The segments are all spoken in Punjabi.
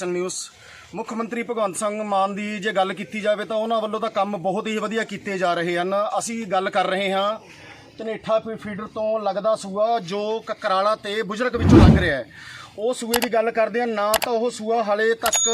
ਐਚਐਨ ਨਿਊਜ਼। ਮੁੱਖ ਮੰਤਰੀ ਭਗਵੰਤ ਸਿੰਘ ਮਾਨ ਦੀ ਜੇ ਗੱਲ ਕੀਤੀ ਜਾਵੇ ਤਾਂ ਉਹਨਾਂ ਵੱਲੋਂ ਤਾਂ ਕੰਮ ਬਹੁਤ ਹੀ ਵਧੀਆ ਕੀਤੇ ਜਾ ਰਹੇ ਹਨ। ਅਸੀਂ ਗੱਲ ਕਰ ਰਹੇ ਹਾਂ ਧਨੇਠਾ ਫੀ- ਫੀਡਰ ਤੋਂ ਲੱਗਦਾ ਸੂਆ ਜੋ ਕਕਰਾਲਾ ਤੇ ਬੁਜਰਕ ਵਿੱਚੋਂ ਲੰਘ ਰਿਹਾ ਹੈ। ਉਹ ਸੂਏ ਦੀ ਗੱਲ ਕਰਦੇ ਹਾਂ, ਨਾ ਤਾਂ ਉਹ ਸੂਆ ਹਾਲੇ ਤੱਕ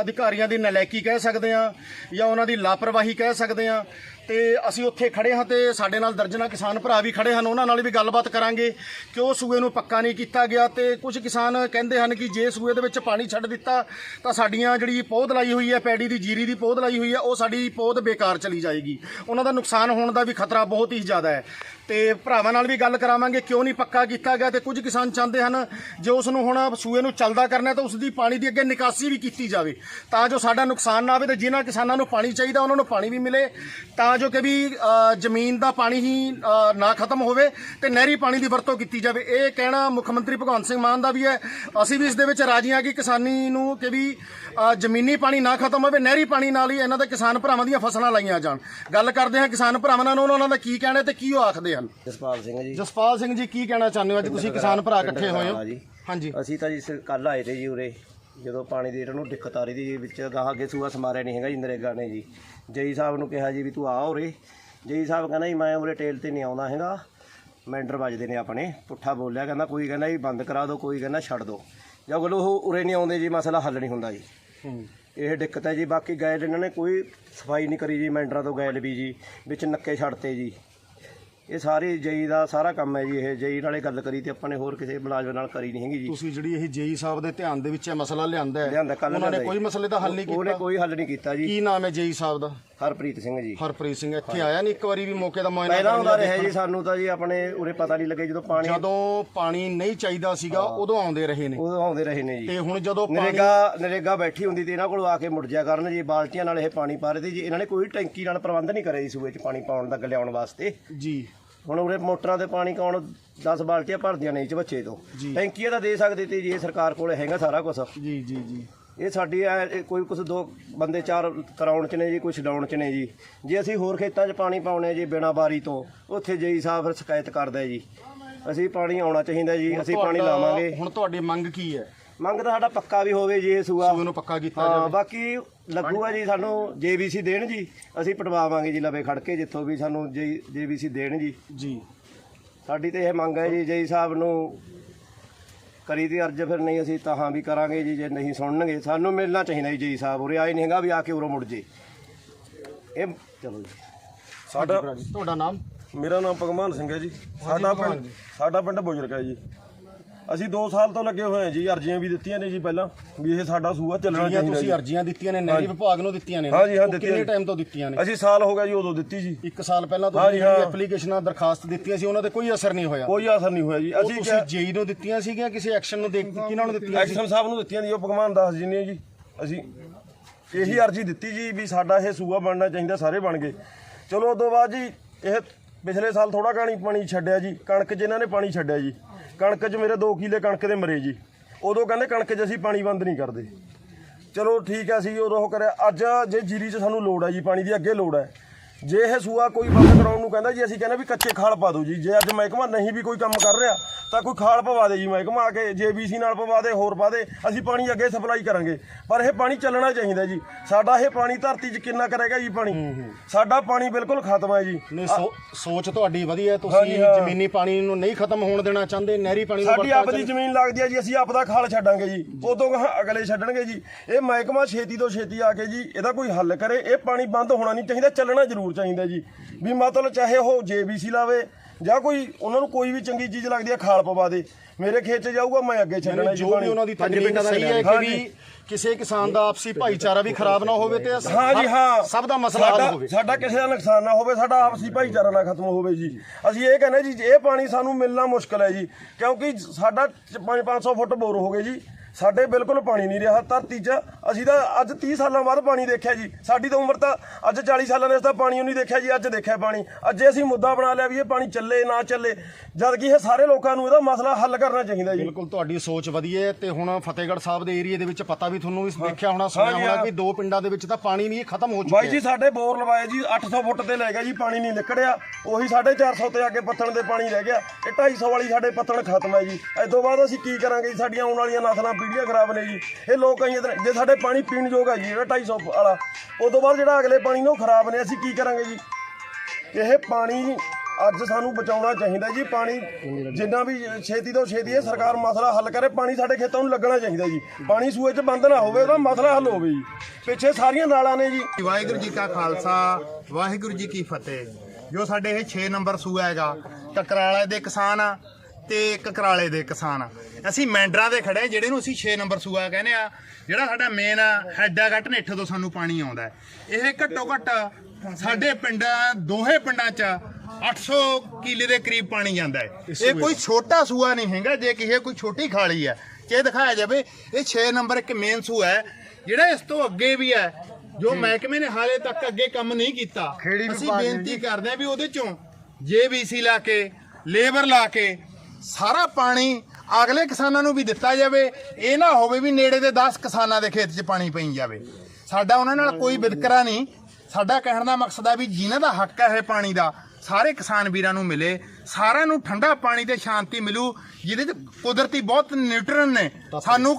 ਅਧਿਕਾਰੀਆਂ ਦੀ ਨਲਾਇਕੀ ਕਹਿ ਸਕਦੇ ਹਾਂ ਜਾਂ ਉਹਨਾਂ ਦੀ ਲਾਪਰਵਾਹੀ ਕਹਿ ਸਕਦੇ ਹਾਂ। ਤੇ ਅਸੀਂ ਉੱਥੇ ਖੜੇ ਹਾਂ ਤੇ ਸਾਡੇ ਨਾਲ ਦਰਜਨਾ ਕਿਸਾਨ ਭਰਾ ਵੀ ਖੜੇ ਹਨ, ਉਹਨਾਂ ਨਾਲ ਵੀ ਗੱਲਬਾਤ ਕਰਾਂਗੇ ਕਿ ਉਹ ਸੂਏ ਨੂੰ ਪੱਕਾ ਨਹੀਂ ਕੀਤਾ ਗਿਆ ਤੇ ਕੁਝ ਕਿਸਾਨ ਕਹਿੰਦੇ ਹਨ ਕਿ ਜੇ ਸੂਏ ਦੇ ਵਿੱਚ ਪਾਣੀ ਛੱਡ ਦਿੱਤਾ ਤਾਂ ਸਾਡੀਆਂ ਜਿਹੜੀ ਪੌਦ ਲਾਈ ਹੋਈ ਹੈ, ਪੈੜੀ ਦੀ, ਜੀਰੀ ਦੀ ਪੌਦ ਲਾਈ ਹੋਈ ਹੈ, ਉਹ ਸਾਡੀ ਪੌਦ ਬੇਕਾਰ ਚਲੀ ਜਾਏਗੀ। ਉਹਨਾਂ ਦਾ ਨੁਕਸਾਨ ਹੋਣ ਦਾ ਵੀ ਖਤਰਾ ਬਹੁਤ ਹੀ ਜ਼ਿਆਦਾ ਹੈ। ਤੇ ਭਰਾਵਾਂ ਨਾਲ ਵੀ ਗੱਲ ਕਰਾਵਾਂਗੇ, ਕਿਉਂ ਨਹੀਂ ਪੱਕਾ ਕੀਤਾ ਗਿਆ ਤੇ ਕੁਝ ਕਿਸਾਨ ਚਾਹੁੰਦੇ ਹਨ ਜੇ ਉਸ ਨੂੰ ਹੁਣ ਸੂਏ ਨੂੰ ਚੱਲਦਾ ਕਰਨਾ ਤਾਂ ਉਸ ਦੀ ਪਾਣੀ ਦੀ ਅੱਗੇ ਨਿਕਾਸੀ ਵੀ ਕੀਤੀ ਜਾਵੇ। ਤਾਂ ਜੋ ਸਾਡਾ ਨੁਕਸਾਨ ਨਾ ਆਵੇ ਤੇ ਜਿਨ੍ਹਾਂ ਕਿਸਾਨਾਂ ਨੂੰ ਪਾਣੀ ਚਾਹੀਦਾ, ਉਹਨਾਂ ਨੂੰ ਪਾਣੀ ਵੀ ਮਿਲੇ। ਤਾਂ ਜੋ ਕਿ ਵੀ ਜ਼ਮੀਨ ਦਾ ਪਾਣੀ ਹੀ ਨਾ ਖਤਮ ਹੋਵੇ ਤੇ ਨਹਿਰੀ ਪਾਣੀ ਦੀ ਵਰਤੋਂ ਕੀਤੀ ਜਾਵੇ। ਇਹ ਕਹਿਣਾ ਮੁੱਖ ਮੰਤਰੀ ਭਗਵੰਤ ਸਿੰਘ ਮਾਨ ਦਾ ਵੀ ਹੈ। ਅਸੀਂ ਵੀ ਇਸ ਦੇ ਵਿੱਚ ਰਾਜੀ ਹਾਂ ਕਿ ਕਿਸਾਨੀ ਨੂੰ ਕਿ ਵੀ ਜ਼ਮੀਨੀ ਪਾਣੀ ਨਾ ਖਤਮ ਹੋਵੇ, ਨਹਿਰੀ ਪਾਣੀ ਨਾਲ ਹੀ ਇਹਨਾਂ ਦੇ ਕਿਸਾਨ ਭਰਾਵਾਂ ਦੀਆਂ ਫਸਲਾਂ ਲਾਈਆਂ ਜਾਣ। ਗੱਲ ਕਰਦੇ ਹਾਂ ਕਿਸਾਨ ਭਰਾਵਾਂ ਨਾਲ, ਉਹਨਾਂ ਦਾ ਕੀ ਕਹਿਣਾ ਤੇ ਕੀ ਉਹ ਆਖਦੇ ਹਨ ਜਸਪਾਲ ਸਿੰਘ ਜੀ। ਜਸਪਾਲ ਸਿੰਘ ਜੀ ਕੀ ਕਹਿਣਾ ਚਾਹੁੰਦੇ ਹੋ? ਅੱਜ ਤੁਸੀਂ ਕਿਸਾਨ ਭਰਾ ਇਕੱਠੇ ਹੋਏ ਹੋ। ਜੀ। ਹਾਂਜੀ। ਅਸੀਂ ਤਾਂ ਜੀ ਕੱਲ ਆਏ ਤੇ ਜੀ ਉਰੇ ਜਦੋਂ ਪਾਣੀ ਦੀ ਇਹਨਾਂ ਨੂੰ ਦਿੱਕਤ ਆ ਰਹੀ ਦੀ ਵਿੱਚ ਗਾਹ ਅੱਗੇ ਸੂਆ ਸਮਾਰਿਆ ਨਹੀਂ ਹੈਗਾ ਜੀ ਨਰੇਗਾ ਨੇ ਜੀ। ਜਈ ਸਾਹਿਬ ਨੂੰ ਕਿਹਾ ਜੀ ਵੀ ਤੂੰ ਆ ਉਰੇ। ਜਈ ਸਾਹਿਬ ਕਹਿੰਦਾ ਜੀ ਮੈਂ ਉਰੇ ਟੇਲ ਤੇ ਨਹੀਂ ਆਉਂਦਾ ਹੈਗਾ। ਮੈਂਡਰ ਵੱਜਦੇ ਨੇ ਆਪਣੇ ਪੁੱਠਾ ਬੋਲਿਆ ਕਹਿੰਦਾ ਕੋਈ ਕਹਿੰਦਾ ਜੀ ਬੰਦ ਕਰਾ ਦਿਓ ਕੋਈ ਕਹਿੰਦਾ ਛੱਡ ਦਿਓ ਜਦੋਂ ਉਹ ਉਰੇ ਨਹੀਂ ਆਉਂਦੇ ਜੀ ਮਸਲਾ ਹੱਲ ਨਹੀਂ ਹੁੰਦਾ ਜੀ। ਇਹ ਦਿੱਕਤ ਹੈ ਜੀ ਬਾਕੀ ਗੈਲ ਇਹਨਾਂ ਨੇ ਕੋਈ ਸਫ਼ਾਈ ਨਹੀਂ ਕਰੀ ਜੀ ਮੈਂਡਰਾਂ ਤੋਂ ਗੈਲ ਵੀ ਜੀ ਵਿੱਚ ਨੱਕੇ ਛੱਡਤੇ ਜੀ। ਇਹ ਸਾਰੀ ਜਈ ਦਾ ਸਾਰਾ ਕੰਮ ਹੈ ਜੀ ਇਹ ਜਈ ਨਾਲੇ ਗੱਲ ਕਰੀ ਤੇ ਆਪਾਂ ਨੇ ਹੋਰ ਕਿਸੇ ਮੁਲਾਜ਼ਮ ਨਾਲ ਕਰੀ ਨਹੀਂ ਹੈਗੀ ਜੀ। ਤੁਸੀਂ ਜਿਹੜੀ ਇਹ ਜੇਈ ਸਾਹਿਬ ਦੇ ਧਿਆਨ ਦੇ ਵਿੱਚ ਇਹ ਮਸਲਾ ਲਿਆਂਦਾ ਹੈ ਲਿਆਂਦਾ ਕੱਲ੍ਹ ਉਹਨਾਂ ਨੇ ਲਿਆਂਦਾ ਕੋਈ। ਮਸਲੇ ਦਾ ਹੱਲ ਨਹੀਂ ਉਹਨੇ ਕੀਤਾ। ਕੋਈ ਹੱਲ ਨਹੀਂ ਕੀਤਾ ਜੀ। ਕੀ ਨਾਮ ਹੈ ਜੇਈ ਸਾਹਿਬ ਦਾ? ਹਰਪ੍ਰੀਤ ਸਿੰਘ ਜੀ। ਹਰਪ੍ਰੀਤ ਸਿੰਘ ਇੱਥੇ ਆਇਆ ਨਹੀਂ ਇੱਕ ਵਾਰੀ ਵੀ ਮੌਕੇ ਦਾ ਮੁਆਇਨਾ ਪਹਿਲਾਂ ਆਉਂਦਾ ਰਿਹਾ ਜੀ ਸਾਨੂੰ ਤਾਂ ਜੀ ਆਪਣੇ ਉਰੇ ਪਤਾ ਨਹੀਂ ਲੱਗੇ ਜਦੋਂ ਪਾਣੀ ਜਦੋਂ ਪਾਣੀ ਨਹੀਂ ਚਾਹੀਦਾ ਸੀਗਾ ਉਦੋਂ ਆਉਂਦੇ ਰਹੇ ਨੇ। ਉਦੋਂ ਆਉਂਦੇ ਰਹੇ ਨੇ ਜੀ। ਤੇ ਹੁਣ ਜਦੋਂ ਪਾਣੀ ਨਰੇਗਾ ਨਰੇਗਾ ਬੈਠੀ ਹੁੰਦੀ ਤੇ ਇਹਨਾਂ ਕੋਲ ਆ ਕੇ ਮੁੜ ਜਿਆ ਕਰਨ ਜੀ ਬਾਲਟੀਆਂ ਨਾਲ ਇਹ ਪਾਣੀ ਪਾ ਰਹੇ ਤੇ ਜੀ ਇਹਨਾਂ ਨੇ ਕੋਈ ਟੈਂਕੀ ਨਾਲ ਪ੍ਰਬੰਧ ਨਹੀਂ ਕਰਿਆ ਜੀ ਸੂਏ 'ਚ ਪਾਣੀ ਪਾਉਣ ਦਾ ਲਿਆਉਣ ਵਾਸਤੇ। ਜੀ। ਹੁਣ ਉਰੇ ਮੋਟਰਾਂ ਤੇ ਪਾਣੀ ਕਾਉਣ 10 ਬਾਲਟੀਆਂ ਭਰਦੀਆਂ ਨਹੀਂ ਚ ਬੱਚੇ ਤੋਂ। ਟੈਂਕੀਆਂ ਤਾਂ ਦੇ ਸਕਦੇ ਤੇ ਜੀ ਇਹ ਸਰਕਾਰ ਕੋਲੇ ਹੈਗਾ ਸਾਰਾ ਕੁਝ ਜੀ ਜੀ ਜੀ। ਇਹ ਸਾਡੀ ਐ- ਕੋਈ ਕੁਝ ਦੋ ਬੰਦੇ ਚਾਰ ਕਰਾਉਣ ਚ ਨੇ ਜੀ ਕੁਝ ਡਾਉਣ ਚ ਨੇ ਜੀ। ਜੇ ਅਸੀਂ ਹੋਰ ਖੇਤਾਂ 'ਚ ਪਾਣੀ ਪਾਉਣੇ ਜੀ ਬਿਨਾ ਬਾਰੀ ਤੋਂ ਉੱਥੇ ਜਈ ਸਾਹਿਬ ਫਿਰ ਸ਼ਿਕਾਇਤ ਕਰਦਾ ਜੀ। ਅਸੀਂ ਪਾਣੀ ਆਉਣਾ ਚਾਹੀਦਾ ਜੀ ਅਸੀਂ ਪਾਣੀ ਤੁਹਾਡਾ- ਲਾਵਾਂਗੇ। ਹੁਣ ਤੁਹਾਡੀ ਮੰਗ ਕੀ ਹੈ? ਮੰਗ ਤਾਂ ਸਾਡਾ ਪੱਕਾ ਵੀ ਹੋਵੇ ਜੀ ਇਹ ਸੂਆ। ਸੂਏ ਨੂੰ ਪੱਕਾ ਕੀਤਾ ਹਾਂ ਜਾਵੇ ਬਾਕੀ ਲੱਗੂਗਾ ਜੀ ਸਾਨੂੰ ਜੇਬੀਸੀ ਦੇਣ ਜੀ ਅਸੀਂ ਪਟਵਾਵਾਂਗੇ ਜੀ ਲਵੇ ਖੜ ਕੇ ਜਿੱਥੋਂ ਵੀ ਸਾਨੂੰ ਜੇਬੀਸੀ ਦੇਣ ਜੀ। ਜੀ। ਸਾਡੀ ਤੇ ਇਹ ਮੰਗ ਹੈ ਜੀ ਜਈ ਸਾਹਿਬ ਨੂੰ ਕਰੀ ਦੀ ਅਰਜ ਫਿਰ ਨਹੀਂ ਅਸੀਂ ਤਾਂ ਹਾਂ ਵੀ ਕਰਾਂਗੇ ਜੀ ਜੇ ਨਹੀਂ ਸੁਣਨਗੇ ਸਾਨੂੰ ਮਿਲਣਾ ਚਾਹੀਦਾ ਜੀ ਜਈ ਸਾਹਿਬ ਉਰੇ ਆਏ ਨਹੀਂ ਹੈਗਾ ਵੀ ਆ ਕੇ ਉਰੋਂ ਮੁੜ ਜੇ। ਇਹ ਚਲੋ ਜੀ। ਸਾਡਾ ਤੁਹਾਡਾ ਨਾਮ? ਮੇਰਾ ਨਾਮ ਭਗਵਾਨ ਸਿੰਘ ਹੈ ਜੀ। ਸਾਡਾ ਪਿੰਡ ਸਾਡਾ ਪਿੰਡ ਬੁਜਰਕ ਹੈ ਜੀ। ਅਸੀਂ 2 ਸਾਲ ਤੋਂ ਲੱਗੇ ਹੋਏ ਹਾਂ ਜੀ ਅਰਜ਼ੀਆਂ ਵੀ ਦਿੱਤੀਆਂ ਨੇ ਜੀ ਪਹਿਲਾਂ ਵੀ ਇਹ ਸਾਡਾ ਸੂਆ ਚੱਲਣਾ ਜਿਹੜੀਆਂ ਚਾਹੀਦਾ ਤੁਸੀਂ ਜੀ। ਅਰਜ਼ੀਆਂ ਦਿੱਤੀਆਂ ਨੇ ਨਹਿਰੀ ਵਿਭਾਗ ਨੂੰ ਦਿੱਤੀਆਂ ਨੇ ਨਾ? ਹਾਂ ਜੀ, ਹਾਂ, ਉਹ ਦਿੱਤੀਆਂ ਕਿੰਨੇ ਨੇ। ਟਾਈਮ ਤੋਂ ਦਿੱਤੀਆਂ ਨੇ? ਅਸੀਂ ਸਾਲ ਹੋ ਗਿਆ ਜੀ ਉਦੋਂ ਦਿੱਤੀ ਜੀ। ਇੱਕ ਸਾਲ ਪਹਿਲਾਂ ਹਾਂ ਤੁਸੀਂ ਹਾਂ। ਐਪਲੀਕੇਸ਼ਨਾਂ ਦਰਖਾਸਤ ਦਿੱਤੀਆਂ ਸੀ ਉਹਨਾਂ ਤੇ ਕੋਈ ਅਸਰ ਨਹੀਂ ਹੋਇਆ। ਕੋਈ ਅਸਰ ਨਹੀਂ ਹੋਇਆ ਜੀ। ਉਹ ਅਸੀਂ ਤੁਸੀਂ ਜੇਈ ਨੂੰ ਦਿੱਤੀਆਂ ਸੀਗੀਆਂ ਕਿਸੇ ਐਕਸ਼ਨ ਨੂੰ ਦੇਖ ਕਿਹਨਾਂ ਨੂੰ ਦਿੱਤੀਆਂ ਸੀ? ਐਕਸ਼ਨ ਸਾਹਿਬ ਨੂੰ ਦਿੱਤੀਆਂ ਜੀ ਉਹ ਭਗਵਾਨ ਦਾਸ ਜੀ ਨੇ ਜੀ। ਅਸੀਂ ਇਹੀ ਅਰਜ਼ੀ ਦਿੱਤੀ ਜੀ ਵੀ ਸਾਡਾ ਇਹ ਸੂਆ ਬਣਨਾ ਚਾਹੀਦਾ ਸਾਰੇ ਬਣ ਗਏ। ਚਲੋ ਉਦੋਂ ਬਾਅਦ ਜੀ ਇਹ ਪਿਛਲੇ ਸਾਲ ਥੋੜਾ ਕਾਣੀ ਪਾਣੀ ਛੱਡਿਆ ਜੀ ਕਣਕ 'ਚ ਇਹਨਾਂ ਨੇ ਪਾਣੀ ਛੱਡਿਆ ਜੀ। ਕਣਕ 'ਚ ਮੇਰੇ 2 ਕਿੱਲੇ ਕਣਕ ਦੇ ਮਰੇ ਜੀ। ਉਦੋਂ ਕਹਿੰਦੇ ਕਣਕ 'ਚ ਅਸੀਂ ਪਾਣੀ ਬੰਦ ਨਹੀਂ ਕਰਦੇ। ਚਲੋ ਠੀਕ ਹੈ, ਅਸੀਂ ਉਦੋਂ ਉਹ ਕਰਿਆ। ਅੱਜ ਜੇ ਜੀਰੀ 'ਚ ਸਾਨੂੰ ਲੋੜ ਹੈ ਜੀ, ਪਾਣੀ ਦੀ ਅੱਗੇ ਲੋੜ ਹੈ। ਜੇ ਇਹ ਸੂਆ ਕੋਈ ਬੰਦ ਕਰਾਉਣ ਨੂੰ ਕਹਿੰਦਾ ਜੀ, ਅਸੀਂ ਕਹਿੰਦੇ ਵੀ ਕੱਚੇ ਖਾਲ ਪਾ ਦਿਓ ਜੀ। ਜੇ ਅੱਜ ਮਹਿਕਮਾ ਨਹੀਂ ਵੀ ਕੋਈ ਕੰਮ ਕਰ ਰਿਹਾ ਤਾਂ ਕੋਈ ਖਾਲ ਪਵਾ ਦੇ ਜੀ ਮਹਿਕਮਾ ਆ ਕੇ ਜੇਬੀਸੀ ਨਾਲ ਪਵਾ ਦੇ ਹੋਰ ਪਾ ਦੇ ਅਸੀਂ ਪਾਣੀ ਅੱਗੇ ਸਪਲਾਈ ਕਰਾਂਗੇ। ਪਰ ਇਹ ਪਾਣੀ ਚੱਲਣਾ ਚਾਹੀਦਾ ਜੀ। ਸਾਡਾ ਇਹ ਪਾਣੀ ਧਰਤੀ 'ਚ ਕਿੰਨਾ ਕਰੇਗਾ ਜੀ ਪਾਣੀ? ਸਾਡਾ ਪਾਣੀ ਬਿਲਕੁਲ ਖਤਮ ਹੈ ਜੀ। ਨਹੀਂ ਸੋ- ਸੋਚ ਤੁਹਾਡੀ ਵਧੀਆ ਹਾਂਜੀ, ਤੁਸੀਂ ਹਾਂ। ਜ਼ਮੀਨੀ ਪਾਣੀ ਨੂੰ ਨਹੀਂ ਖਤਮ ਹੋਣ ਦੇਣਾ ਚਾਹੁੰਦੇ ਨਹਿਰੀ ਪਾਣੀ ਨੂੰ ਸਾਡੀ ਵਰਤਣਾ ਆਪਦੀ ਜ਼ਮੀਨ ਲੱਗਦੀ ਹੈ ਜੀ ਅਸੀਂ ਆਪਦਾ ਖਾਲ ਛੱਡਾਂਗੇ ਜੀ। ਉਦੋਂ ਗਾਹਾਂ ਅਗਲੇ ਛੱਡਣਗੇ ਜੀ। ਇਹ ਮਹਿਕਮਾ ਛੇਤੀ ਤੋਂ ਛੇਤੀ ਆ ਕੇ ਜੀ ਇਹਦਾ ਕੋਈ ਹੱਲ ਕਰੇ। ਇਹ ਪਾਣੀ ਬੰਦ ਹੋਣਾ ਨਹੀਂ ਚਾਹੀਦਾ ਚੱਲਣਾ ਜ਼ਰੂਰ ਚਾਹੀਦਾ ਜੀ। ਵੀ ਮਤਲਬ ਚਾਹੇ ਉਹ ਜੇਬੀਸੀ ਲਾਵੇ ਜਾਂ ਕੋਈ ਉਹਨਾਂ ਨੂੰ ਕੋਈ ਵੀ ਚੰਗੀ ਚੀਜ਼ ਲੱਗਦੀ ਹੈ ਖਾਲ ਪਵਾ ਦੇ। ਮੇਰੇ ਖੇਤ 'ਚ ਜਾਊਗਾ ਮੈਂ ਅੱਗੇ ਛੱਡਣਾ ਜੀ ਜੋ ਵੀ ਪਾਣੀ। ਉਹਨਾਂ ਦੀ ਦਾ ਸਹੀ ਹੈ ਕਿ। ਵੀ ਕਿਸੇ ਕਿਸਾਨ ਦਾ ਆਪਸੀ ਭਾਈਚਾਰਾ ਵੀ ਖਰਾਬ ਨਾ ਹੋਵੇ ਤੇ ਹਾਂ ਜੀ ਹਾਂ। ਸਭ ਦਾ ਮਸਲਾ ਹੱਲ ਸਾਡਾ- ਹੋਵੇ। ਸਾਡਾ ਕਿਸੇ ਦਾ ਨੁਕਸਾਨ ਨਾ ਹੋਵੇ ਸਾਡਾ ਆਪਸੀ ਭਾਈਚਾਰਾ ਨਾ ਖਤਮ ਹੋਵੇ ਜੀ। ਅਸੀਂ ਇਹ ਕਹਿੰਦੇ ਜੀ ਇਹ ਪਾਣੀ ਸਾਨੂੰ ਮਿਲਣਾ ਮੁਸ਼ਕਲ ਹੈ ਜੀ ਕਿਉਂਕਿ ਸਾਡਾ 5-500 ਫੁੱਟ ਬੋਰ ਹੋ ਗਏ ਜੀ। ਸਾਡੇ ਬਿਲਕੁਲ ਪਾਣੀ ਨਹੀਂ ਰਿਹਾ ਧਰਤੀ 'ਚ ਅਸੀਂ ਤਾਂ ਅੱਜ 30 ਸਾਲਾਂ ਬਾਅਦ ਪਾਣੀ ਦੇਖਿਆ ਜੀ। ਸਾਡੀ ਤਾਂ ਉਮਰ ਤਾਂ ਅੱਜ 40 ਸਾਲਾਂ ਦੇ ਅਸੀਂ ਤਾਂ ਪਾਣੀ ਨਹੀਂ ਦੇਖਿਆ ਜੀ ਅੱਜ ਦੇਖਿਆ ਪਾਣੀ। ਅੱਜ ਅਸੀਂ ਮੁੱਦਾ ਬਣਾ ਲਿਆ ਵੀ ਇਹ ਪਾਣੀ ਚੱਲੇ ਨਾ ਚੱਲੇ ਜਦ ਕਿ ਇਹ ਸਾਰੇ ਲੋਕਾਂ ਨੂੰ ਇਹਦਾ ਮਸਲਾ ਹੱਲ ਕਰਨਾ ਚਾਹੀਦਾ ਜੀ। ਬਿਲਕੁਲ ਤੁਹਾਡੀ ਸੋਚ ਵਧੀਆ ਹੈ ਤੇ ਹੁਣ ਫਤਿਹਗੜ੍ਹ ਸਾਹਿਬ ਦੇ ਏਰੀਆ ਦੇ ਵਿੱਚ ਪਤਾ ਵੀ ਤੁਹਾਨੂੰ ਵੀ ਦੇਖਿਆ ਹੋਣਾ ਸੁਣਿਆ ਹੋਣਾ। ਕਿ ਦੋ ਪਿੰਡਾਂ ਦੇ ਵਿੱਚ ਤਾਂ ਪਾਣੀ ਨਹੀਂ ਖਤਮ ਹੋ ਚੁੱਕਿਆ ਬਾਈ ਜੀ ਸਾਡੇ ਬੋਰ ਲਵਾਏ ਜੀ 800 ਫੁੱਟ ਤੇ ਲੈ ਗਿਆ ਜੀ ਪਾਣੀ ਨਹੀਂ ਨਿਕੜਿਆ। ਉਹੀ 450 ਤੇ ਆ ਕੇ ਪੱਥਣ ਦੇ ਪਾਣੀ ਰਹਿ ਗਿਆ। ਇਹ 250 ਵਾਲੀ ਸਾਡੇ ਪੱਥਣ ਖਤਮ ਹੈ ਜੀ। ਇਸ ਤੋਂ ਬਾਅਦ ਅਸੀਂ ਕੀ ਕਰਾਂਗੇ ਜੀ ਸਾਡੀਆਂ ਆਉਣ ਵਾਲੀਆਂ ਨਸਲਾਂ ਪੀੜੀਆਂ ਖਰਾਬ ਨੇ ਜੀ। ਇਹ ਲੋਕ ਕਈ ਇਧਰ ਜੇ ਸਾਡੇ ਪਾਣੀ ਪੀਣ ਯੋਗ ਹੈ ਜੀ, ਜਿਹੜਾ 250 ਵਾਲਾ ਉਸ ਤੋਂ ਬਾਅਦ ਜਿਹੜਾ ਅਗਲੇ ਪਾਣੀ ਨੂੰ ਉਹ ਖਰਾਬ ਨੇ, ਅਸੀਂ ਕੀ ਕਰਾਂਗੇ ਜੀ? ਇਹ ਪਾਣੀ ਅੱਜ ਸਾਨੂੰ ਬਚਾਉਣਾ ਚਾਹੀਦਾ ਜੀ, ਪਾਣੀ ਜਿੰਨਾ ਵੀ ਛੇਤੀ ਤੋਂ ਛੇਤੀ ਇਹ ਸਰਕਾਰ ਮਸਲਾ ਹੱਲ ਕਰੇ, ਪਾਣੀ ਸਾਡੇ ਖੇਤਾਂ ਨੂੰ ਲੱਗਣਾ ਚਾਹੀਦਾ ਜੀ। ਪਾਣੀ ਸੂਏ 'ਚ ਬੰਦ ਨਾ ਹੋਵੇ, ਉਹਦਾ ਮਸਲਾ ਹੱਲ ਹੋਵੇ ਜੀ। ਪਿੱਛੇ ਸਾਰੀਆਂ ਨਾਲਾਂ ਨੇ ਜੀ। ਵਾਹਿਗੁਰੂ ਜੀ ਕਾ ਖਾਲਸਾ, ਵਾਹਿਗੁਰੂ ਜੀ ਕੀ ਫਤਿਹ। ਜੋ ਸਾਡੇ ਇਹ 6 ਨੰਬਰ ਸੂਆ ਹੈਗਾ ਕਕਰਾਲੇ ਦੇ ਕਿਸਾਨ ਆ ਤੇ ਕਕਰਾਲੇ ਦੇ ਕਿਸਾਨ ਆ। ਅਸੀਂ ਮੈਂਡਰਾਂ ਦੇ ਖੜੇ ਜਿਹੜੇ ਨੂੰ ਅਸੀਂ 6 ਨੰਬਰ ਸੂਆ ਕਹਿੰਦੇ ਆ। ਜਿਹੜਾ ਸਾਡਾ ਮੇਨ ਹੈਡ ਹੈਗਾ ਢਨੇਠੇ ਤੋਂ ਸਾਨੂੰ ਪਾਣੀ ਆਉਂਦਾ। ਇਹ ਘੱਟੋ ਘੱਟ ਸਾਡੇ ਪਿੰਡਾਂ ਦੋਹੇ ਪਿੰਡਾਂ 'ਚ 800 ਕਿਲੇ ਦੇ ਕਰੀਬ ਪਾਣੀ ਜਾਂਦਾ ਹੈ। ਇਹ ਕੋਈ ਛੋਟਾ ਸੂਆ ਨਹੀਂ ਹੈਗਾ ਜੇ ਕਿਸੇ ਕੋਈ ਛੋਟੀ ਖਾਲੀ ਹੈ ਜੇ ਦਿਖਾਇਆ ਜਾਵੇ ਇਹ 6 ਨੰਬਰ ਇੱਕ ਮੇਨ ਸੂਆ ਹੈ। ਜਿਹੜਾ ਇਸ ਤੋਂ ਅੱਗੇ ਵੀ ਹੈ ਜੋ ਮਹਿਕਮੇ ਨੇ ਹਾਲੇ ਤੱਕ ਅੱਗੇ ਕੰਮ ਨਹੀਂ ਕੀਤਾ। ਅਸੀਂ ਬੇਨਤੀ ਕਰਦੇ ਹਾਂ ਵੀ ਉਹਦੇ ਚੋਂ ਜੇਬੀਸੀ ਲਾ ਕੇ ਲੇਬਰ ਲਾ ਕੇ ਸਾਰਾ ਪਾਣੀ ਅਗਲੇ ਕਿਸਾਨਾਂ ਨੂੰ ਵੀ ਦਿੱਤਾ ਜਾਵੇ। ਇਹ ਨਾ ਹੋਵੇ ਵੀ ਨੇੜੇ ਦੇ 10 ਕਿਸਾਨਾਂ ਦੇ ਖੇਤ 'ਚ ਪਾਣੀ ਪਈ ਜਾਵੇ। ਸਾਡਾ ਉਹਨਾਂ ਨਾਲ ਕੋਈ ਵਿਤਕਰਾ ਨਹੀਂ। ਸਾਡਾ ਕਹਿਣ ਦਾ ਮਕਸਦ ਹੈ ਵੀ ਜਿਨ੍ਹਾਂ ਦਾ ਹੱਕ ਹੈ ਇਹ ਪਾਣੀ ਦਾ ਸਾਰੇ ਕਿਸਾਨ ਵੀਰਾਂ ਨੂੰ ਮਿਲੇ। ਸਾਰਿਆਂ ਨੂੰ ਠੰਡਾ ਪਾਣੀ ਤੇ ਸ਼ਾਂਤੀ ਮਿਲੂ। ਜਿਹਦੇ 'ਚ ਕੁਦਰਤੀ ਬਹੁਤ ਨਿਊਟਰਨ ਨੇ। ਸਾਨੂੰ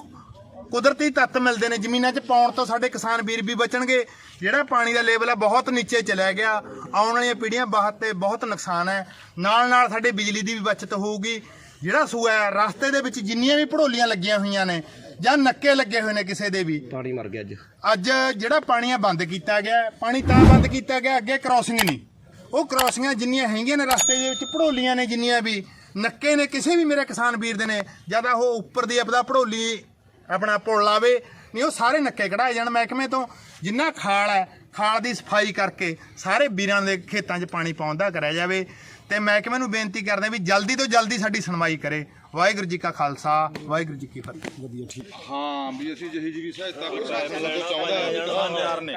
ਕੁਦਰਤੀ ਤੱਤ ਮਿਲਦੇ ਨੇ ਜ਼ਮੀਨਾਂ 'ਚ ਪਾਉਣ ਤੋਂ ਸਾਡੇ ਕਿਸਾਨ ਵੀਰ ਵੀ ਬਚਣਗੇ। ਜਿਹੜਾ ਪਾਣੀ ਦਾ ਲੈਵਲ ਹੈ ਬਹੁਤ ਨੀਚੇ ਚਲਿਆ ਗਿਆ। ਆਉਣ ਵਾਲੀਆਂ ਪੀੜ੍ਹੀਆਂ ਬਾਹਤ ਤੇ ਬਹੁਤ ਨੁਕਸਾਨ ਹੈ। ਨਾਲ ਨਾਲ ਸਾਡੇ ਬਿਜਲੀ ਦੀ ਵੀ ਬਚਤ ਹੋਊਗੀ। ਜਿਹੜਾ ਸੂਆ ਹੈ ਰਸਤੇ ਦੇ ਵਿੱਚ ਜਿੰਨੀਆਂ ਵੀ ਭੜੋਲੀਆਂ ਲੱਗੀਆਂ ਹੋਈਆਂ ਨੇ ਜਾਂ ਨੱਕੇ ਲੱਗੇ ਹੋਏ ਨੇ ਕਿਸੇ ਦੇ ਵੀ ਪਾਣੀ ਮਰ ਗਿਆ ਅੱਜ। ਅੱਜ ਜਿਹੜਾ ਪਾਣੀ ਆ ਬੰਦ ਕੀਤਾ ਗਿਆ ਪਾਣੀ ਤਾਂ ਬੰਦ ਕੀਤਾ ਗਿਆ ਅੱਗੇ ਕ੍ਰਾਸਿੰਗ ਨਹੀਂ। ਉਹ ਕ੍ਰਾਸਿੰਗਾਂ ਜਿੰਨੀਆਂ ਹੈਗੀਆਂ ਨੇ ਰਸਤੇ ਦੇ ਵਿੱਚ ਭੜੋਲੀਆਂ ਨੇ ਜਿੰਨੀਆਂ ਵੀ ਨੱਕੇ ਨੇ ਕਿਸੇ ਵੀ ਮੇਰੇ ਕਿਸਾਨ ਵੀਰ ਦੇ ਨੇ ਜ਼ਿਆਦਾ ਉਹ ਉੱਪਰ ਦੀ ਆਪਦਾ ਭੜੋਲੀ ਆਪਣਾ ਪੁਲ ਲਾਵੇ। ਨਹੀਂ ਉਹ ਸਾਰੇ ਨੱਕੇ ਕਢਾਏ ਜਾਣ ਮਹਿਕਮੇ ਤੋਂ। ਜਿੰਨਾ ਖਾਲ ਹੈ ਖਾਲ ਦੀ ਸਫ਼ਾਈ ਕਰਕੇ ਸਾਰੇ ਵੀਰਾਂ ਦੇ ਖੇਤਾਂ 'ਚ ਪਾਣੀ ਪਾਉਂਦਾ ਕਰਿਆ ਜਾਵੇ। ਤੇ ਮਹਿਕਮੇ ਨੂੰ ਬੇਨਤੀ ਕਰਦੇ ਵੀ ਜਲਦੀ ਤੋਂ ਜਲਦੀ ਸਾਡੀ ਸੁਣਵਾਈ ਕਰੇ। ਵਾਹਿਗੁਰੂ ਜੀ ਕਾ ਖਾਲਸਾ ਵਾਹਿਗੁਰੂ ਜੀ ਕੀ ਫਤਿਹ। ਹਾਂ ਵੀ ਅਸੀਂ ਜਿਹੀ ਜਿਹੀ ਸਹਾਇਤਾ ਪ੍ਰਸ਼ਾਸਨ ਤੋਂ ਚਾਹੁੰਦਾ ਹੈ।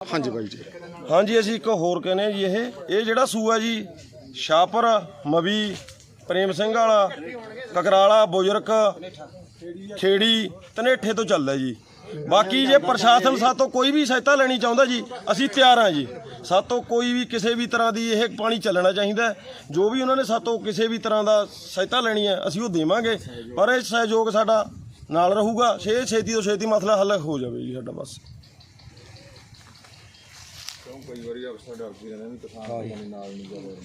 ਹਾਂਜੀ ਬਾਈ ਜੀ। ਹਾਂਜੀ, ਅਸੀਂ ਇੱਕ ਹੋਰ ਕਹਿੰਦੇ ਹਾਂ ਜੀ ਇਹ। ਇਹ ਜਿਹੜਾ ਸੂਆ ਜੀ ਸ਼ਾਹਪੁਰ ਮਵੀ, ਪ੍ਰੇਮ ਸਿੰਘ ਵਾਲਾ, ਕਕਰਾਲਾ ਬੁਜ਼ਰਕ ਖੇੜੀ ਧਨੇਠੇ ਤੋਂ ਚੱਲਦਾ ਜੀ। ਬਾਕੀ ਜੇ ਪ੍ਰਸ਼ਾਸਨ ਸਾਤੋਂ ਕੋਈ ਵੀ ਸਹਾਇਤਾ ਲੈਣੀ ਚਾਹੁੰਦਾ ਜੀ, ਅਸੀਂ ਤਿਆਰ ਹਾਂ ਜੀ। ਸਾਤੋਂ ਕੋਈ ਵੀ ਕਿਸੇ ਵੀ ਤਰ੍ਹਾਂ ਦੀ ਇਹ ਪਾਣੀ ਚੱਲਣਾ ਚਾਹੀਦਾ ਜੋ ਵੀ ਉਹਨਾਂ ਨੇ ਸਾਤੋਂ ਕਿਸੇ ਵੀ ਤਰ੍ਹਾਂ ਦਾ ਸਹਾਇਤਾ ਲੈਣੀ ਹੈ, ਅਸੀਂ ਉਹ ਦੇਵਾਂਗੇ। ਪਰ ਇਹ ਸਹਿਯੋਗ ਸਾਡਾ ਨਾਲ ਰਹੂਗਾ। ਛੇ ਛੇਤੀ ਤੋਂ ਛੇਤੀ ਮਸਲਾ ਹੱਲ ਹੋ ਜਾਵੇ ਜੀ ਸਾਡਾ ਬਸ। ਕਈ ਵਾਰੀ ਅਫਸਰ ਡਰ ਵੀ ਰਹਿੰਦੇ ਨੇ ਕਿਸਾਨ ਨਾਲ ਨਹੀਂ ਜਾ ਰਹੇ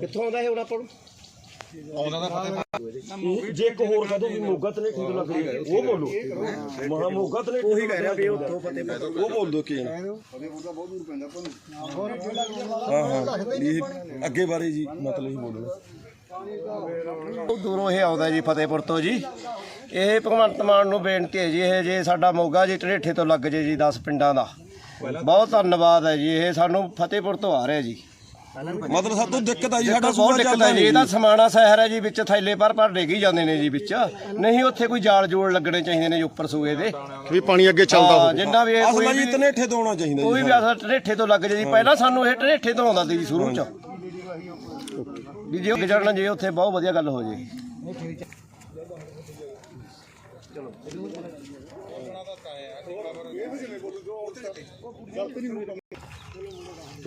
ਕਿੱਥੋਂ ਆਉਂਦਾ ਇਹ ਹੁਣ ਆਪਾਂ ਨੂੰ? ਜੇ ਇੱਕ ਹੋਰ ਕਹਦੋ ਵੀ ਮੋਗਾ ਤਨੇ ਠੀਕ ਲੱਗ ਰਹੀ ਹੈ ਉਹ ਬੋਲੋ। ਮਹਾ ਮੋਗਾ ਤਨੇ ਉਹੀ ਕਹਿ ਰਿਹਾ ਵੀ ਉੱਥੋਂ ਫਤੇ ਉਹ ਬੋਲ ਦੋ ਕੀ? ਹਾਂ ਹਾਂ। ਇਹ ਅੱਗੇ ਬਾਰੇ ਜੀ ਮਤਲਬ ਹੀ ਬੋਲੋ। ਬਹੁਤ ਦੂਰੋਂ ਇਹ ਆਉਂਦਾ ਜੀ ਫਤਿਹਪੁਰ ਤੋਂ ਜੀ। ਇਹ ਭਗਵੰਤ ਮਾਨ ਨੂੰ ਬੇਨਤੀ ਹੈ ਜੀ ਇਹ ਜੇ ਸਾਡਾ ਮੋਗਾ ਜੀ ਢਰੇਠੇ ਤੋਂ ਲੱਗ ਜੇ ਜੀ 10 ਪਿੰਡਾਂ ਦਾ। ਬਹੁਤ ਧੰਨਵਾਦ ਹੈ ਜੀ ਇਹ ਸਾਨੂੰ ਫਤਿਹਪੁਰ ਤੋਂ ਆ ਰਿਹਾ ਜੀ। ਮਤਲਬ ਸਭ ਤੋਂ ਦਿੱਕਤ ਆਈ ਸਾਡਾ ਬਹੁਤ ਸੂਆ ਦਿੱਕਤ ਚੱਲਦਾ ਹੈ ਜੀ। ਇਹਦਾ ਸਮਾਣਾ ਸ਼ਹਿਰ ਹੈ ਜੀ ਵਿੱਚ ਥੈਲੇ ਭਰ ਭਰ ਡੇਗੀ ਜਾਂਦੇ ਨੇ ਜੀ ਵਿੱਚ। ਨਹੀਂ ਉੱਥੇ ਕੋਈ ਜਾਲ ਜੋੜ ਲੱਗਣੇ ਚਾਹੀਦੇ ਨੇ ਜੀ ਉੱਪਰ ਸੂਏ ਦੇ। ਵੀ ਪਾਣੀ ਅੱਗੇ ਚੱਲਦਾ ਹਾਂ, ਹੋਵੇ ਜਿੰਨਾ ਵੀ ਇਹ ਅਸਲ ਕੋਈ ਜੀ ਵੀ ਤਨੇਠੇ ਤੋਂ ਆਉਣਾ ਚਾਹੀਦਾ ਕੋਈ ਵੀ ਅਸਲ ਢਰੇਠੇ ਤੋਂ ਲੱਗ ਜੇ ਜੀ। ਪਹਿਲਾਂ ਸਾਨੂੰ ਇਹ ਢਰੇਠੇ ਤੋਂ ਆਉਂਦਾ ਸੀ ਜੀ ਸ਼ੁਰੂ ਚ। ਵੀ ਜੇ ਗੁਜਰਨਾ ਜੇ ਉੱਥੇ ਬਹੁਤ ਵਧੀਆ ਗੱਲ ਹੋ ਜੇ।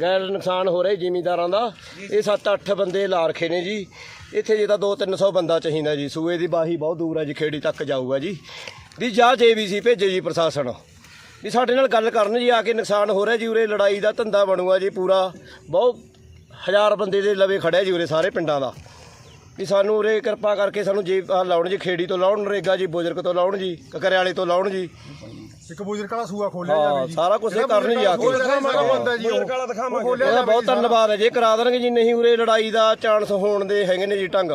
ਗੈਰ ਨੁਕਸਾਨ ਹੋ ਰਿਹਾ ਜ਼ਿਮੀਂਦਾਰਾਂ ਦਾ। ਇਹ 7-8 ਬੰਦੇ ਲਾ ਰਖੇ ਨੇ ਜੀ। ਇੱਥੇ ਜੇ ਤਾਂ 2-300 ਬੰਦਾ ਚਾਹੀਦਾ ਜੀ। ਸੂਏ ਦੀ ਬਾਹੀ ਬਹੁਤ ਦੂਰ ਹੈ ਜੀ, ਖੇੜੀ ਤੱਕ ਜਾਊਗਾ ਜੀ। ਵੀ ਜਾ ਜੇਬੀਸੀ ਭੇਜੇ ਜੀ ਪ੍ਰਸ਼ਾਸਨ। ਵੀ ਸਾਡੇ ਨਾਲ ਗੱਲ ਕਰਨ ਜੀ, ਆ ਕੇ ਨੁਕਸਾਨ ਹੋ ਰਿਹਾ ਜੀ, ਉਰੇ ਲੜਾਈ ਦਾ ਧੰਦਾ ਬਣੂਗਾ ਜੀ ਪੂਰਾ। ਬਹੁਤ ਹਜ਼ਾਰ ਬੰਦੇ ਦੇ ਲਵੇ ਖੜਿਆ ਜੀ ਉਰੇ ਸਾਰੇ ਪਿੰਡਾਂ ਦਾ। ਵੀ ਸਾਨੂੰ ਉਰੇ ਕਿਰਪਾ ਕਰਕੇ ਸਾਨੂੰ ਜੇ ਆਹ ਲਾਉਣ ਜੀ, ਖੇੜੀ ਤੋਂ ਲਾਉਣ, ਨਰੇਗਾ ਜੀ, ਬੁਜ਼ਰਗ ਤੋਂ ਲਾਉਣ ਜੀ, ਕਕਰਿਆਲੇ ਤੋਂ ਲਾਉਣ ਜੀ। ਇੱਕ ਬੁਜ਼ਰਗ ਵਾਲਾ ਸੂਆ ਖੋਲਿਆ ਹਾਂ ਸਾਰਾ ਕੁਝ ਇਹ ਕਰਨ ਜੀ ਆ ਕੇ। ਬੁਜ਼ਰਗ ਵਾਲਾ ਦਿਖਾਵਾਂਗੇ। ਉਹਦਾ ਬਹੁਤ ਧੰਨਵਾਦ ਹੈ ਜੀ ਕਰਾ ਦੇਣਗੇ ਜੀ ਨਹੀਂ ਉਰੇ ਲੜਾਈ ਦਾ ਚਾਂਸ ਹੋਣ ਦੇ ਹੈਗੇ ਨੇ ਜੀ ਢੰਗ।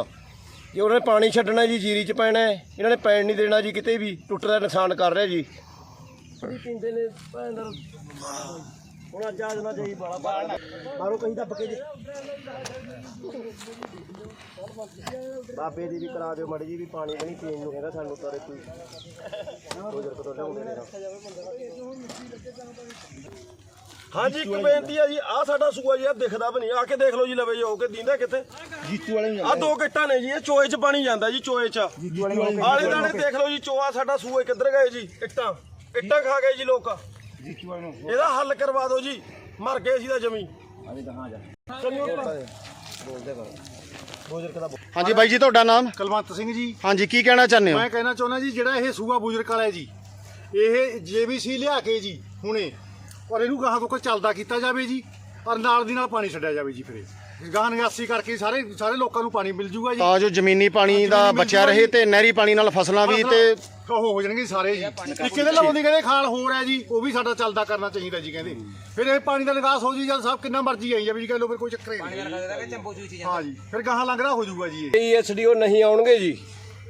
ਜੇ ਉਹਨਾਂ ਨੇ ਪਾਣੀ ਛੱਡਣਾ ਜੀ ਜੀਰੀ 'ਚ ਪੈਣਾ ਹੈ, ਇਹਨਾਂ ਨੇ ਪੈਣ ਨਹੀਂ ਦੇਣਾ ਜੀ ਕਿਤੇ ਵੀ ਟੁੱਟ ਦਾ ਨੁਕਸਾਨ ਕਰ ਰਿਹਾ ਜੀ। ਪੀਂਦੇ ਨੇ ਭੈਣਦਰ ਹੁਣ ਅੱਜ ਆਜ ਨਾ ਜਾਈ ਬਾਲਾ ਬਾਹਰੋਂ ਕਹੀਂ ਦੱਬ ਕੇ ਜੀ। ਬਾਬੇ ਦੀ ਵੀ ਕਰਾ ਦਿਓ ਮੜੀ ਜੀ ਵੀ ਪਾਣੀ ਨਹੀਂ ਪੀਣ ਨੂੰ ਕਹਿੰਦਾ ਸਾਨੂੰ ਤਾਰੇ ਕੋਈ। ਬਜ਼ੁਰਗ ਤੋਂ ਲਿਆਉਂਦੇ ਨੇ ਹਾਂਜੀ ਇੱਕ ਬੇਨਤੀ ਆ ਜੀ ਆ ਸਾਡਾ ਸੂਆ ਜੀ ਆ ਦਿਖਦਾ ਵੀ ਨਹੀਂ। ਆ ਕੇ ਦੇਖ ਲਓ ਜੀ ਲਵੇ ਜੀ ਹੋ ਕੇ ਦੀਂਦਾ ਕਿੱਥੇ? ਜੀਤੂ ਵਾਲੇ ਆ ਦੋ ਗਿੱਟਾਂ ਨੇ ਜੀ ਇਹ ਚੋਏ 'ਚ ਪਾਣੀ ਜਾਂਦਾ ਜੀ ਚੋਏ 'ਚ। ਆਲੇ ਦਾਣੇ ਦੇਖ ਲਓ ਜੀ ਚੋਆ ਸਾਡਾ ਸੂਏ ਕਿੱਧਰ ਗਏ ਜੀ ਇੱਟਾਂ ਇੱਟਾਂ ਖਾ ਗਏ ਜੀ ਲੋਕ। ਇਹਦਾ ਹੱਲ ਕਰਵਾ ਦਿਓ ਜੀ। ਮਰ ਗਏ ਸੀ ਤਾਂ ਜਮੀ। ਹਾਂਜੀ ਬਾਈ ਜੀ ਤੁਹਾਡਾ ਨਾਮ? ਕਲਵੰਤ ਸਿੰਘ ਜੀ। ਹਾਂਜੀ ਕੀ ਕਹਿਣਾ ਚਾਹੁੰਦੇ ਹੋ? ਮੈਂ ਕਹਿਣਾ ਚਾਹੁੰਦਾ ਜੀ ਜਿਹੜਾ ਇਹ ਸੂਆ ਬੁਜ਼ਰਗ ਵਾਲਾ ਹੈ ਜੀ ਇਹ ਜੇਬੀਸੀ ਲਿਆ ਕੇ ਜੀ ਹੁਣੇ ਔਰ ਇਹਨੂੰ ਗਾਹਾਂ ਤੋਂ ਚੱਲਦਾ ਕੀਤਾ ਜਾਵੇ ਜੀ ਔਰ ਨਾਲ ਦੀ ਨਾਲ ਪਾਣੀ ਛੱਡਿਆ ਜਾਵੇ ਜੀ ਫਿਰ ਇਹ। ਗਾਹਾਂ ਨਿਆਸੀ ਕਰਕੇ ਸਾਰੇ ਸਾਰੇ ਲੋਕਾਂ ਨੂੰ ਪਾਣੀ ਮਿਲ ਜੂਗਾ ਜੀ। ਤਾਂ ਜੋ ਜ਼ਮੀਨੀ ਪਾਣੀ ਦਾ ਬਚਿਆ ਰਹੇ ਤੇ ਨਹਿਰੀ ਪਾਣੀ ਨਾਲ ਫਸਲਾਂ ਵੀ ਤੇ ਉਹ ਹੋ ਜਾਣਗੇ ਸਾਰੇ ਜੀ। ਇੱਕ ਇਹਦੇ ਲਵੋਂ ਦੀ ਕਹਿੰਦੇ ਖਾਲ ਹੋਰ ਹੈ ਜੀ ਉਹ ਵੀ ਸਾਡਾ ਚੱਲਦਾ ਕਰਨਾ ਚਾਹੀਦਾ ਜੀ ਕਹਿੰਦੇ। ਫਿਰ ਇਹ ਪਾਣੀ ਦਾ ਨਿਕਾਸ ਹੋ ਜੀ ਜਦ ਸਭ ਕਿੰਨਾ ਮਰਜ਼ੀ ਆਈ ਜਾਵੇ ਜੀ ਕਹਿ ਫਿਰ ਕੋਈ ਚੱਕਰ ਹੀ ਨਹੀਂ। ਹਾਂ ਜੀ ਫਿਰ ਗਾਹਾਂ ਲੰਘਦਾ ਹੋ ਜਾਊਗਾ ਜੀ ਇਹ। ਈਐਸਡੀਓ ਨਹੀਂ ਆਉਣਗੇ ਜੀ।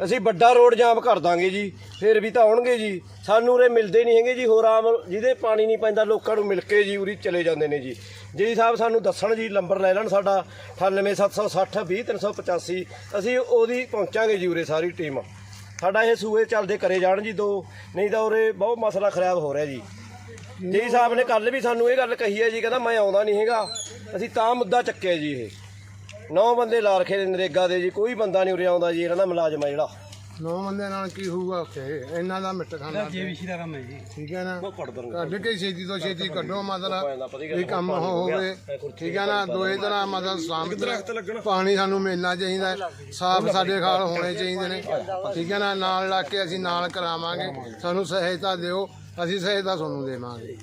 ਅਸੀਂ ਵੱਡਾ ਰੋਡ ਜਾਮ ਕਰ ਦਾਂਗੇ ਜੀ, ਫਿਰ ਵੀ ਤਾਂ ਆਉਣਗੇ ਜੀ। ਸਾਨੂੰ ਉਰੇ ਮਿਲਦੇ ਨਹੀਂ ਹੈਗੇ ਜੀ, ਹੋਰ ਆਮ ਜਿਹਦੇ ਪਾਣੀ ਨਹੀਂ ਪੈਂਦਾ, ਲੋਕਾਂ ਨੂੰ ਮਿਲ ਕੇ ਜੀ ਉਰੀ ਚਲੇ ਜਾਂਦੇ ਨੇ ਜੀ। ਜੀ ਸਾਹਿਬ ਸਾਨੂੰ ਦੱਸਣ ਜੀ, ਨੰਬਰ ਲੈ ਲੈਣ ਸਾਡਾ 98760 20385 ਅਸੀਂ ਉਹਦੀ ਪਹੁੰਚਾਂਗੇ ਜੀ ਉਰੇ ਸਾਰੀ ਟੀਮ। ਸਾਡਾ ਇਹ ਸੂਏ ਚੱਲਦੇ ਕਰੇ ਜਾਣ ਜੀ ਦੋ, ਨਹੀਂ ਤਾਂ ਉਰੇ ਬਹੁਤ ਮਸਲਾ ਖਰਾਬ ਹੋ ਰਿਹਾ ਜੀ। ਜੀ ਸਾਹਿਬ ਨੇ ਕੱਲ ਵੀ ਸਾਨੂੰ ਇਹ ਗੱਲ ਕਹੀ ਹੈ ਜੀ, ਕਹਿੰਦਾ ਮੈਂ ਆਉਂਦਾ ਨਹੀਂ ਹੈਗਾ। ਅਸੀਂ ਤਾਂ ਮੁੱਦਾ ਚੱਕਿਆ ਜੀ ਇਹ। ਨੌ ਬੰਦੇ ਲਾ ਰਖੇ ਨੇ ਨਰੇਗਾ ਦੇ ਜੀ ਕੋਈ ਬੰਦਾ ਨਹੀਂ ਉਰੇ ਆਉਂਦਾ ਜੀ ਇਹਨਾਂ ਦਾ ਮੁਲਾਜ਼ਮ ਹੈ ਜਿਹੜਾ। ਨੌ ਬੰਦੇ ਨਾਲ ਕੀ ਹੋਊਗਾ ਉੱਥੇ? ਇਹਨਾਂ ਦਾ ਮਿੱਟ ਖਾਣਾ ਜੇਬੀਸੀ ਦਾ ਕੰਮ ਹੈ ਜੀ। ਠੀਕ ਹੈ ਨਾ? ਕੱਢ ਕੇ ਛੇਤੀ ਤੋਂ ਛੇਤੀ ਕੱਢੋ ਮਤਲਬ ਇਹ ਕੰਮ ਹੋ- ਹੋਵੇ। ਠੀਕ ਹੈ ਨਾ? ਦੋਏ ਤਰ੍ਹਾਂ ਮਤਲਬ ਸਾਹਮਣੇ ਪਾਣੀ ਸਾਨੂੰ ਮਿਲਣਾ ਚਾਹੀਦਾ ਹੈ। ਸਾਫ਼ ਸਾਡੇ ਖਾਲ ਹੋਣੇ ਚਾਹੀਦੇ ਨੇ। ਠੀਕ ਹੈ ਨਾ? ਨਾਲ ਲੱਗ ਕੇ ਅਸੀਂ ਨਾਲ ਕਰਾਵਾਂਗੇ। ਸਾਨੂੰ ਸਹਾਇਤਾ ਦਿਓ। ਅਸੀਂ ਸਹਾਇਤਾ ਤੁਹਾਨੂੰ ਦੇਵਾਂਗੇ।